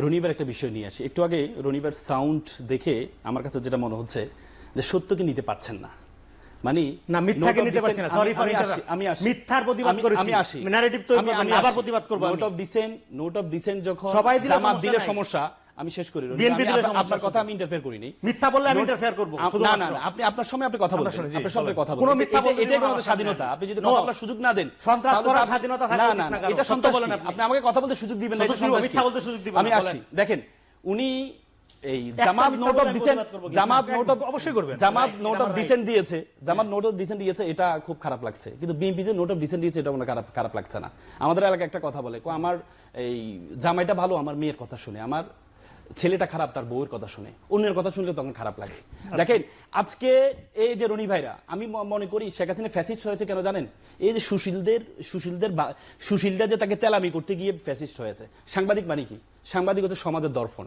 রনিবার একটা বিষয় নিয়ে আসি। একটু আগে রনিবার সাউন্ড দেখে আমার কাছে যেটা মনে হচ্ছে যে সত্যকে নিতে পারছেন না। মানে না, মিথ্যাকে নিতে পারছি না। Sorry আমি-. আসি, মিথ্যার প্রতিবাদ করেছি। আমি আসি Narrative তৈরি আমি- আমি আবার প্রতিবাদ করব। Note of dissent note of dissent যখন সবাই দিলে জামাত দিলে সমস্যা আমি শেষ করি আমি দিলে আপনার- কথা। আমি ইন্টারফেয়ার করিনি মিথ্যা বললে আমি interfere করব, না না না আপনি আপনার সময় আপনি কথা বলবেন আপনার সময়। কথা কোনো মিথ্যা এটা- বলতে এটাই আমাদের স্বাধীনতা আপনি যদি কথা বলার সুযোগ না দেন সন্ত্রাস করার স্বাধীনতা থাকা না না। এটা সন্ত্রাস বলেন আপনি। আমাকে কথা বলতে সুযোগ দিবেন না এটা সন্ত্রাস মিথ্যা বলতে সুযোগ দিবেন আমি। আসি দেখেন উনি এই Jamaat note of dissent Jamaat note of অবশ্যই করবেন। জামাত নোট অফ ডিসেন্ট দিয়েছে জামাত নোট অফ ডিসেন্ট দিয়েছে এটা খুব খারাপ লাগছে। কিন্তু বিএনপি যে নোট অফ ডিসেন্ট দিয়েছে এটা হয় খারাপ খারাপ লাগছে না। আমাদের এলাকায় একটা কথা বলে কো আমার এই জামাইটা ভালো আমার মেয়ের কথা শুনে আমার ছেলেটা খারাপ তার বউয়ের কথা শুনে অন্যের কথা শুনলে তখন খারাপ লাগে। দেখেন আজকে এই যে রনি ভাইরা আমি মনে করি শেখ হাসিনা ফ্যাসিস্ট হয়েছে কেন জানেন? এই যে সুশীলদের সুশীলদের সুশীলরা যে তাকে তেলামি করতে গিয়ে ফ্যাসিস্ট হয়েছে। সাংবাদিক মানে কি? সাংবাদিক হচ্ছে সমাজের দর্পণ।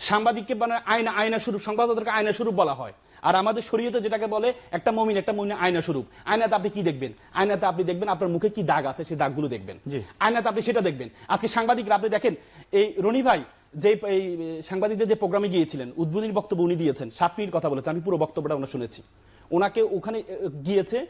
সাংবাদিককে মানে আয়না আয়না স্বরূপ সংবাদদাতাকে আয়না স্বরূপ বলা হয়। আর আমাদের শরীয়তে যেটাকে বলে একটা মমিন একটা মমিন আয়না স্বরূপ আয়নাতে আপনি কি দেখবেন? আয়নাতে আপনি দেখবেন আপনার মুখে কি দাগ আছে সেই দাগগুলো দেখবেন। আয়নাতে আপনি সেটা দেখবেন। আজকে সাংবাদিকরা আপনি দেখেন এই রনি ভাই যে এই সাংবাদিকদের যে প্রোগ্রামে গিয়েছিলেন উদ্বোধনী বক্তব্য উনি দিয়েছেন সাত মিনিট কথা বলেছেন আমি পুরো বক্তব্যটা ওনার শুনেছি। ওনাকে ওখানে গিয়েছে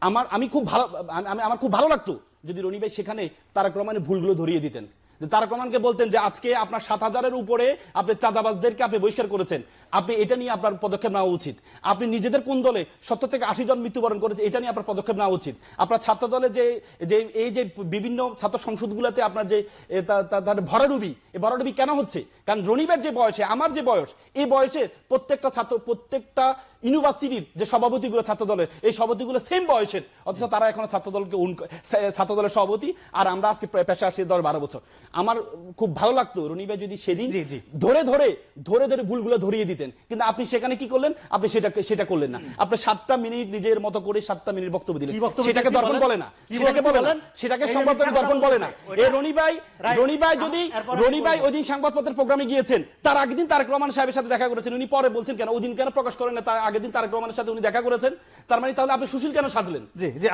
আমার আমি খুব ভালো আমি- আমি আমার খুব ভালো লাগতো যদি রনি ভাই সেখানে তারাক রহমানের ভুলগুলো ধরিয়ে দিতেন। যে তারাক রহমানকে বলতেন যে আজকে আপনার সাত হাজারের উপরে আপনি চাঁদাবাজদেরকে আপনি বহিষ্কার করেছেন। আপনি এটা নিয়ে আপনার পদক্ষেপ নেওয়া উচিত। আপনি নিজেদের কোন দলে সত্তর থেকে আশি জন মৃত্যুবরণ করেছে এটা নিয়ে আপনার পদক্ষেপ নেওয়া উচিত। আপনার ছাত্র দলে যে যে এই যে বিভিন্ন ছাত্র সংসদগুলোতে আপনার যে এ, তা- তা- তার ভরাডুবি এই ভরাডুবি কেন হচ্ছে? কারণ রনিবের যে বয়সে আমার যে বয়স এই বয়সে প্রত্যেকটা ছাত্র প্রত্যেকটা ইউনিভার্সিটির যে সভাপতিগুলো ছাত্র দলের এই সভাপতিগুলো সেম বয়সের অথচ তারা এখন ছাত্র দলকে ছাত্র দলের সভাপতি আর আমরা আজকে পেশা আসছি দশ বারো বছর। আমার খুব ভালো লাগতো। রনি ভাই যদি সেদিন। ধরে ধরে ধরে ধরে ভুলগুলো ধরিয়ে দিতেন। কিন্তু আপনি সেখানে কি করলেন? আপনি সেটা সেটা করলেন না। আপনি সাতটা মিনিট নিজের মতো করে সাতটা মিনিট বক্তব্য দিলেন। সেটাকে দর্পণ বলে না। সেটাকে বলে না। সেটাকে সংবাদপত্র দর্পণ বলে না। এ রনি ভাই রনি ভাই যদি এরপরে রনি ভাই ওই দিন সংবাদপত্রের প্রোগ্রামে গিয়েছেন তার আগের দিন তারেক রহমান সাহেবের সাথে দেখা করেছেন। উনি পরে বলছেন কেন? ওই দিন কেন প্রকাশ করেন না? তার আগের দিন তারেক রহমানের সাথে উনি দেখা করেছেন। তার মানে তাহলে আপনি সুশীল কেন সাজলেন?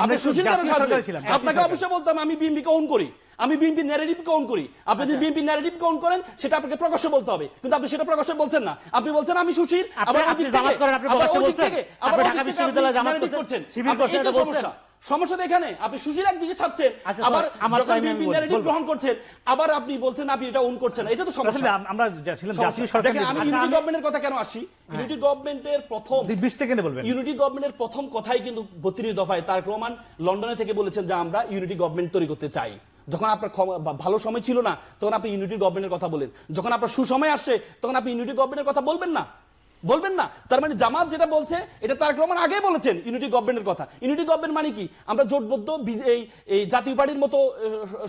আপনি সুশীল কেন সাজলেন? আপনাকে অবশ্যই বলতাম আমি বিএনপি কে own করি। আমি বিএনপি ন্যারেটিভ কে own করি। আপনি যদি বিএনপি ন্যারেটিভ কে own করেন সেটা আপনাকে প্রকাশ্যে বলতে হবে। কিন্তু আপনি সেটা প্রকাশ্যে বলছেন না। আপনি বলছেন আমি সুশীল আপনি- আবার আপনি জামাত করেন, আপনি প্রকাশ্যে বলছেন? আপনি ঢাকা বিশ্ববিদ্যালয়ে জামাত করছেন, এই তো এটা বলছেন? সমস্যা। এখানে। আপনি সুশীল একদিকে ছাড়ছেন আচ্ছা, আবার আমার বলব, গ্রহণ করছেন আবার আপনি বলছেন আপনি এটা করছেন এটা তো সমস্যা। আমরা ছিলাম জাতীয় সরকার আমি আচ্ছা, ইউনিটি গভর্নমেন্টের কথা কেন আসি ইউনিটি গভর্নমেন্টের প্রথম বিশ সেকেন্ডে বলবেন। ইউনিটি গভর্নমেন্টের প্রথম কথাই কিন্তু বত্রিশ দফায় তার রহমান লন্ডনে থেকে বলেছেন যে আমরা ইউনিটি গভর্নমেন্ট তৈরি করতে চাই। যখন আপনার ভালো সময় ছিল না তখন আপনি ইউনিটি গভর্নমেন্টের কথা বলেন যখন আপনার সুসময় আসছে তখন আপনি ইউনিটি গভর্নমেন্টের কথা বলবেন না। বলবেন না। তার মানে জামাত যেটা বলছে এটা তারেক রহমান আগে বলেছেন ইউনিটি গভর্নমেন্টের কথা। ইউনিটি গভর্নমেন্ট মানে কি? আমরা জোটবদ্ধ এই এই জাতীয় পার্টির মতো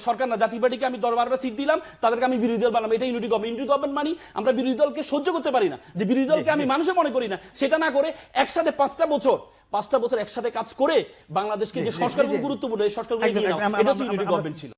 সরকার না। জাতীয় পার্টিকে আমি দশ বারোটা সিট দিলাম তাদেরকে আমি বিরোধী দল বানালাম এটা ইউনিটি গভর্নমেন্ট ইউনিটি গভর্নমেন্ট মানে আমরা বিরোধী দলকে সহ্য করতে পারি না। যে বিরোধী দলকে আমি মানুষে মনে করি না সেটা না করে একসাথে পাঁচটা বছর পাঁচটা বছর একসাথে কাজ করে বাংলাদেশকে যে সংস্কারগুলো। গুরুত্বপূর্ণ এই সংস্কারগুলো এটা হচ্ছে ইউনিটি গভর্নমেন্ট ছিল।